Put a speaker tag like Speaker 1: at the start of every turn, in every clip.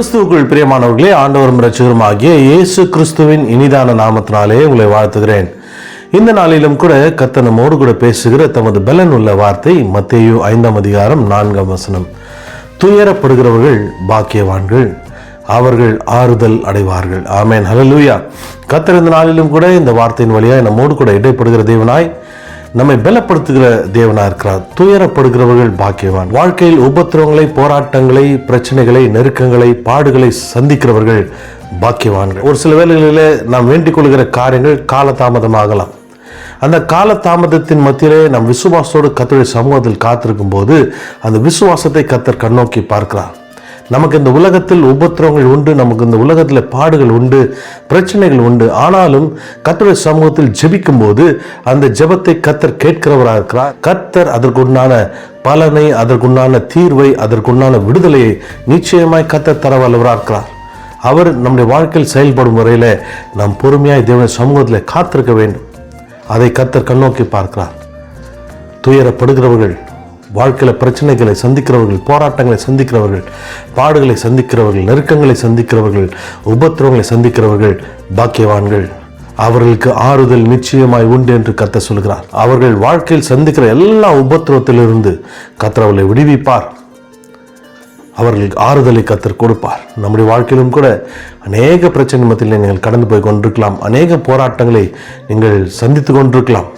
Speaker 1: கிறிஸ்துவுக்குள் பிரியமானவர்களே ஆண்டவரும் ரட்சகரும் ஆகிய இயேசு கிறிஸ்துவின் இனிதான நாமத்தினாலே உங்களை வாழ்த்துகிறேன். இந்த நாளிலும் கூட கர்த்தர் நம்மோடு கூட பேசுகிற தமது பலன் உள்ள வார்த்தை மத்தேயு ஐந்தாம் அதிகாரம் நான்காம் வசனம். துயரப்படுகிறவர்கள் பாக்கியவான்கள் அவர்கள் ஆறுதல் அடைவார்கள். ஆமேன். ஹலலூயா கர்த்தர் இந்த நாளிலும் கூட இந்த வார்த்தையின் வழியாய் நம்மோடு கூட இடைப்படுகிற தேவனாய் நம்மை பலப்படுத்துகிற தேவனா இருக்கிறார். துயரப்படுகிறவர்கள் பாக்கியவான். வாழ்க்கையில் உபத்திரவங்களை போராட்டங்களை பிரச்சனைகளை நெருக்கங்களை பாடுகளை சந்திக்கிறவர்கள் பாக்கியவான்கள். ஒரு சில வேளைகளிலே நாம் வேண்டிக் கொள்கிற காரியங்கள் காலதாமதமாகலாம். அந்த காலதாமதத்தின் மத்தியிலே நம் விசுவாசத்தோடு கத்தருடைய சமூகத்தில் காத்திருக்கும் போது அந்த விசுவாசத்தை கத்தர் கண்ணோக்கி பார்க்கிறார். நமக்கு இந்த உலகத்தில் உபத்திரவங்கள் உண்டு நமக்கு இந்த உலகத்தில் பாடுகள் உண்டு பிரச்சனைகள் உண்டு. ஆனாலும் கத்தருடைய சமூகத்தில் ஜெபிக்கும் போது அந்த ஜெபத்தை கத்தர் கேட்கிறவராக இருக்கிறார். கத்தர் அதற்குண்டான பலனை அதற்குண்டான தீர்வை அதற்குண்டான விடுதலையை நிச்சயமாய் கத்தர் தர வல்லவராக இருக்கிறார். அவர் நம்முடைய வாழ்க்கையில் செயல்படும் முறையில் நாம் பொறுமையாக தேவனுடைய சமூகத்தில் காத்திருக்க வேண்டும். அதை கத்தர் கண்ணோக்கி பார்க்கிறார். துயரப்படுகிறவர்கள் வாழ்க்கையில் பிரச்சனைகளை சந்திக்கிறவர்கள் போராட்டங்களை சந்திக்கிறவர்கள் பாடுகளை சந்திக்கிறவர்கள் நெருக்கங்களை சந்திக்கிறவர்கள் உபத்திரவங்களை சந்திக்கிறவர்கள் பாக்கியவான்கள். அவர்களுக்கு ஆறுதல் நிச்சயமாய் உண்டு என்று கத்த சொல்கிறார் அவர்கள் வாழ்க்கையில் சந்திக்கிற எல்லா உபத்திரவத்திலிருந்து கத்தர் அவர்களை விடுவிப்பார். அவர்களுக்கு ஆறுதலை கத்தர் கொடுப்பார். நம்முடைய வாழ்க்கையிலும் கூட அநேக பிரச்சனை மத்தியில் நீங்கள் கடந்து போய் கொண்டிருக்கலாம். அநேக போராட்டங்களை நீங்கள் சந்தித்து கொண்டிருக்கலாம்.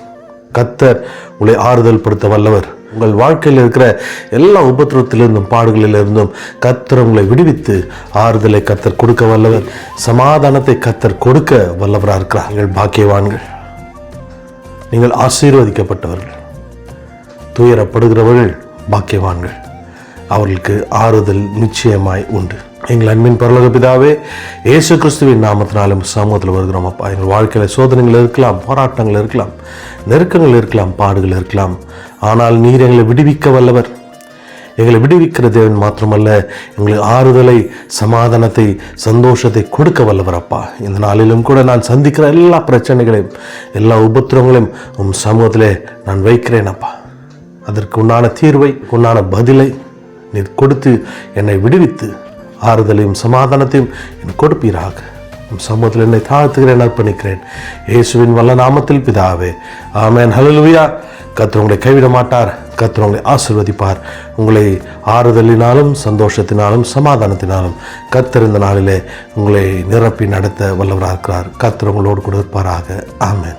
Speaker 1: கத்தர் உங்களை ஆறுதல் படுத்த வல்லவர். உங்கள் வாழ்க்கையில் இருக்கிற எல்லா உபத்திரத்திலிருந்தும் பாடுகளிலிருந்தும் கத்தர் உங்களை விடுவித்து ஆறுதலை கத்தர் கொடுக்க வல்லவர். சமாதானத்தை கத்தர் கொடுக்க வல்லவராக இருக்கிறார். நீங்கள் பாக்கியவான்கள். நீங்கள் ஆசீர்வதிக்கப்பட்டவர்கள். துயரப்படுகிறவர்கள் பாக்கியவான்கள். அவர்களுக்கு ஆறுதல் நிச்சயமாய் உண்டு. எங்கள் அன்பின் பரலோக பிதாவே இயேசு கிறிஸ்துவின் நாமத்தினாலும் சமூகத்தில் வருகிறோம். அப்பா எங்கள் வாழ்க்கையில் சோதனைகள் இருக்கலாம் போராட்டங்கள் இருக்கலாம் நெருக்கங்கள் இருக்கலாம் பாடுகள் இருக்கலாம். ஆனால் நீர் எங்களை விடுவிக்க வல்லவர். எங்களை விடுவிக்கிற தேவன் மாத்திரமல்ல எங்களுக்கு ஆறுதலை சமாதானத்தை சந்தோஷத்தை கொடுக்க வல்லவர் அப்பா. இந்த நாளிலும் கூட நான் சந்திக்கிற எல்லா பிரச்சனைகளையும் எல்லா உபத்திரங்களையும் உன் சமூகத்தில் நான் வைக்கிறேன் அப்பா. அதற்கு உண்டான தீர்வை உண்டான பதிலை நீர் கொடுத்து என்னை விடுவித்து ஆறுதலையும் சமாதானத்தையும் கொடுப்பீராக. உம் சமூகத்தில் என்னை தாழ்த்துகிறேன் அர்ப்பணிக்கிறேன். இயேசுவின் வல்ல நாமத்தில் பிதாவே. ஆமேன். ஹலலுவியா கத்தர் உங்களை கைவிட மாட்டார். கத்தர் உங்களை ஆசிர்வதிப்பார். உங்களை ஆறுதலினாலும் சந்தோஷத்தினாலும் சமாதானத்தினாலும் கர்த்தர் இந்த நாளிலே உங்களை நிரப்பி நடத்த வல்லவராக இருக்கிறார் கத்தர் உங்களோடு கூட இருப்பாராக. ஆமேன்.